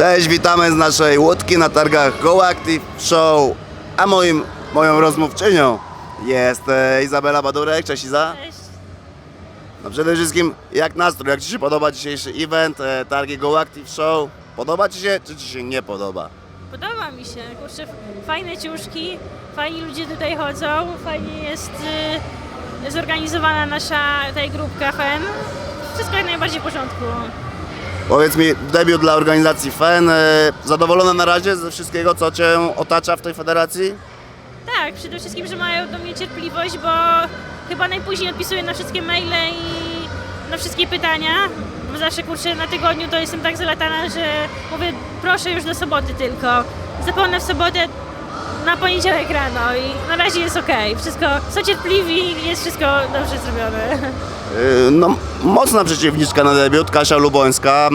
Cześć, witamy z naszej łódki na targach Go Active Show. A moim, moją rozmówczynią jest e, Izabela Badurek. Cześć Iza. Cześć. No przede wszystkim jak nastrój, jak Ci się podoba dzisiejszy event, e, targi Go Active Show? Podoba Ci się, czy Ci się nie podoba? Podoba mi się, kurczę, fajne ciuszki, fajni ludzie tutaj chodzą, fajnie jest y, zorganizowana nasza tutaj grupka FEN. Wszystko jak najbardziej w porządku. Powiedz mi, debiut dla organizacji FEN, e, zadowolona na razie ze wszystkiego, co Cię otacza w tej federacji? Tak, przede wszystkim, że mają do mnie cierpliwość, bo chyba najpóźniej odpisuję na wszystkie maile i na wszystkie pytania. Bo zawsze kurczę na tygodniu to jestem tak zalatana, że mówię proszę już do soboty tylko. Zapomnę w sobotę na poniedziałek rano i na razie jest ok. Wszystko są cierpliwi, jest wszystko dobrze zrobione. E, No, mocna przeciwniczka na debiut, Kasia Lubońska.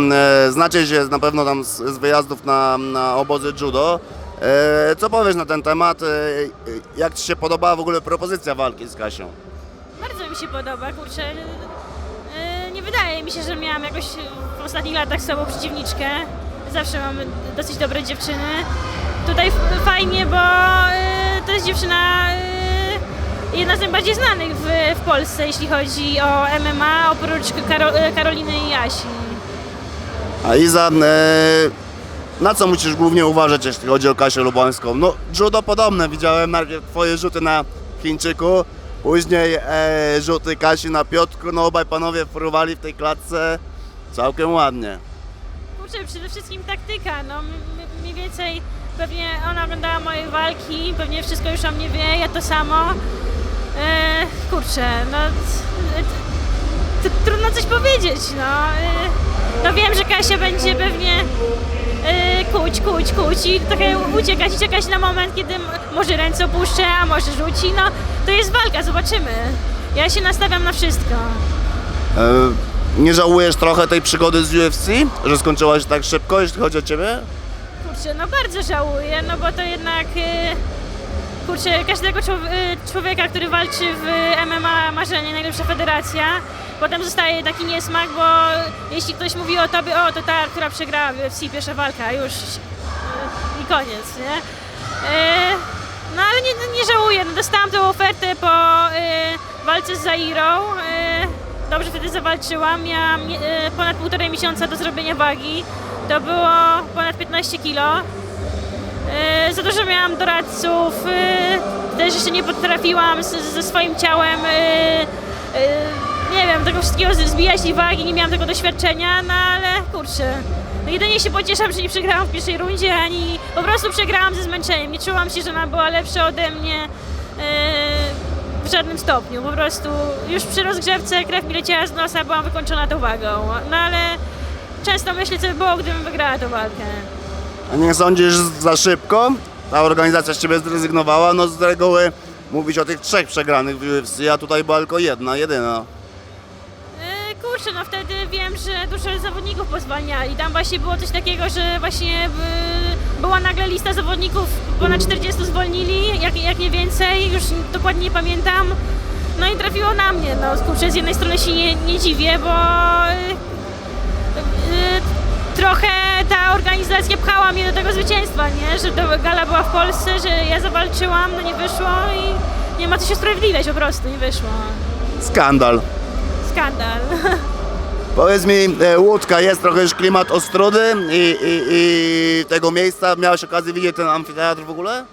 E, Znacie się na pewno tam z, z wyjazdów na, na obozy judo. E, Co powiesz na ten temat? Jak Ci się podobała w ogóle propozycja walki z Kasią? Bardzo mi się podoba, kurczę. Nie wydaje mi się, że miałam jakoś w ostatnich latach słabą przeciwniczkę. Zawsze mam dosyć dobre dziewczyny. Tutaj fajnie, bo to jest dziewczyna jedna z najbardziej znanych w, w Polsce, jeśli chodzi o MMA, oprócz Karo, yy, Karoliny i Asi. A Iza, e, na co musisz głównie uważać, jeśli chodzi o Kasię Lubońską? No, judo podobne. Widziałem najpierw Twoje rzuty na Chińczyku, później e, rzuty Kasi na Piotrku. No, obaj panowie próbowali w tej klatce całkiem ładnie. Kurczę, przede wszystkim taktyka, no m- m- mniej więcej pewnie ona oglądała moje walki, pewnie wszystko już o mnie wie, ja to samo. E, kurczę, no t- t- trudno coś powiedzieć, no. E, no wiem, że Kasia będzie pewnie e, kuć, kuć, kuć i trochę uciekać i czekać na moment, kiedy może ręce opuszczę, a może rzuci, no to jest walka, zobaczymy. Ja się nastawiam na wszystko. E, nie żałujesz trochę tej przygody z UFC, że skończyła się tak szybko, jeśli chodzi o Ciebie? Kurczę, no bardzo żałuję, no bo to jednak, y, kurczę, każdego y, człowieka, który walczy w MMA marzenie, najlepsza federacja, potem zostaje taki niesmak, bo jeśli ktoś mówi o tobie, o to ta, która przegrała w UFC, pierwsza walka, już y, i koniec, nie? Y, no ale nie, nie żałuję, no, dostałam tę ofertę po y, walce z Zairą, y, dobrze wtedy zawalczyłam, miałam y, ponad półtorej miesiąca do zrobienia wagi, to było ponad 15 kilo. E, Za dużo miałam doradców, e, też jeszcze nie potrafiłam ze swoim ciałem, e, nie wiem, tego wszystkiego zbijać i wagi, nie miałam tego doświadczenia, no ale kurczę. No jedynie się pocieszam, że nie przegrałam w pierwszej rundzie, ani po prostu przegrałam ze zmęczeniem. Nie czułam się, że ona była lepsza ode mnie w żadnym stopniu. Po prostu już przy rozgrzewce krew mi leciała z nosa, byłam wykończona tą wagą. No ale często myślę, co by było, gdybym wygrała tę walkę. Nie sądzisz za szybko? Ta organizacja z Ciebie zrezygnowała, no z reguły mówić o tych trzech przegranych w UFC, a tutaj była tylko jedna, jedyna. E, Kurczę, no wtedy wiem, że dużo zawodników pozwalniali. Tam właśnie było coś takiego, że właśnie y, była nagle lista zawodników, ponad 40 zwolnili, jak, jak nie więcej, już dokładnie nie pamiętam. No i trafiło na mnie. No kurczę, z jednej strony się nie, nie dziwię, bo y, ta organizacja pchała mnie do tego zwycięstwa, nie? Że to gala była w Polsce, że ja zawalczyłam, no nie wyszło i nie ma co się usprawiedliwiać po prostu, nie wyszło. Skandal. Skandal. Powiedz mi, e, Łódka, jest trochę już klimat Ostrudy i, i, i tego miejsca. Miałeś okazję widzieć ten amfiteatr w ogóle?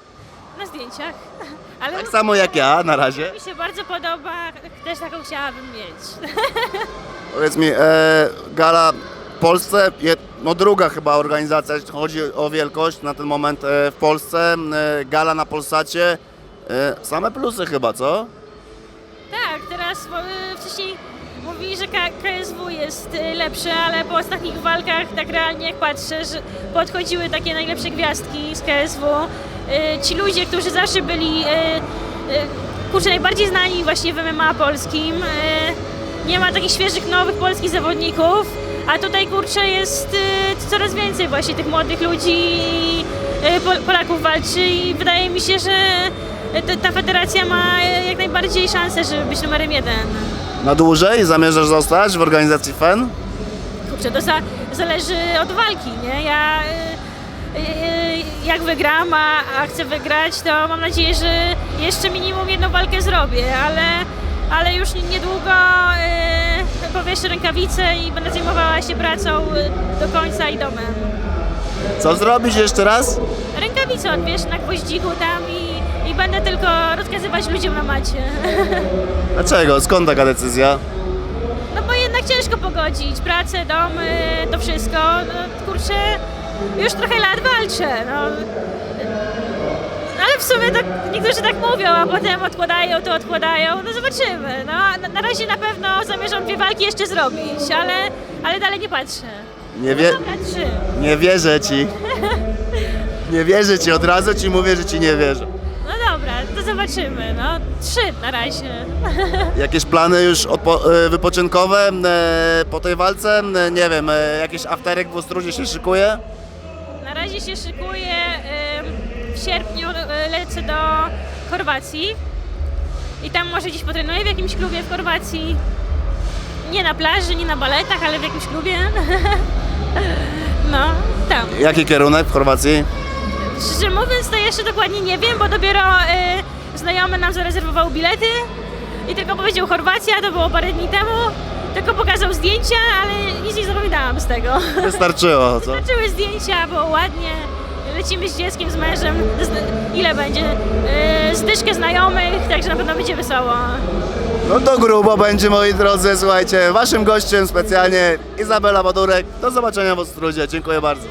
Na zdjęciach. Ale Tak samo jak ja na razie. mi się bardzo podoba, też taką chciałabym mieć. Powiedz mi, e, gala Polsce, no druga chyba organizacja, jeśli chodzi o wielkość na ten moment e, w Polsce. E, gala na Polsacie. E, same plusy chyba, co? tak, teraz wcześniej mówili, że KSW jest lepsze, ale po ostatnich walkach tak realnie jak patrzę, że podchodziły takie najlepsze gwiazdki z KSW. Ci ludzie, którzy zawsze byli kurczę, najbardziej znani właśnie w MMA polskim. Nie ma takich świeżych, nowych polskich zawodników, a tutaj kurczę jest y, coraz więcej właśnie tych młodych ludzi y, Pol- Polaków walczy i wydaje mi się, że ta, ta federacja ma jak najbardziej szansę, żeby być numerem jeden. Na dłużej zamierzasz zostać w organizacji FEN? Kurczę, to za, zależy od walki, nie? Ja y, y, jak wygram, a, chcę wygrać, to mam nadzieję, że jeszcze minimum jedną walkę zrobię, ale, ale już niedługo y, powieszę rękawice i będę zajmowała się pracą y, do końca i domem. Co zrobić jeszcze raz? Rękawice odwiesz na gwoździku tam i, i będę tylko rozkazywać ludziom na macie. Dlaczego? Skąd taka decyzja? No bo jednak ciężko pogodzić pracę, dom, y, to wszystko. No, kurczę, już trochę lat walczę. No. W sumie tak, niektórzy tak mówią, a potem odkładają, to odkładają. No zobaczymy. No, na, na razie na pewno zamierzam dwie walki jeszcze zrobić, ale, ale dalej nie patrzę. Nie, wie, Dobra, trzy. nie wierzę ci. Nie wierzę ci, od razu ci mówię, że ci nie wierzę. No dobra, to zobaczymy. No, trzy na razie. Jakieś plany już odpo- e, wypoczynkowe e, po tej walce? E, Nie wiem, e, jakiś afterek w Ostrudzie się szykuje? Na razie się szykuję. ym, W sierpniu y, lecę do Chorwacji i tam może gdzieś potrenuję w jakimś klubie w Chorwacji. Nie na plaży, nie na baletach, ale w jakimś klubie. No, tam. Jaki kierunek w Chorwacji? Szczerze mówiąc, to jeszcze dokładnie nie wiem, bo dopiero y, znajomy nam zarezerwował bilety i tylko powiedział Chorwacja, to było parę dni temu. Tylko pokazał zdjęcia, ale nic nie zapamiętałam z tego. Wystarczyło, co? Zobaczyły zdjęcia, było ładnie. Lecimy z dzieckiem, z mężem. Ile będzie? Yy, zdyszkę znajomych, także na pewno będzie wesoło. No to grubo będzie, moi drodzy. Słuchajcie, waszym gościem specjalnie Izabela Badurek. Do zobaczenia w Ostrudzie. Dziękuję bardzo.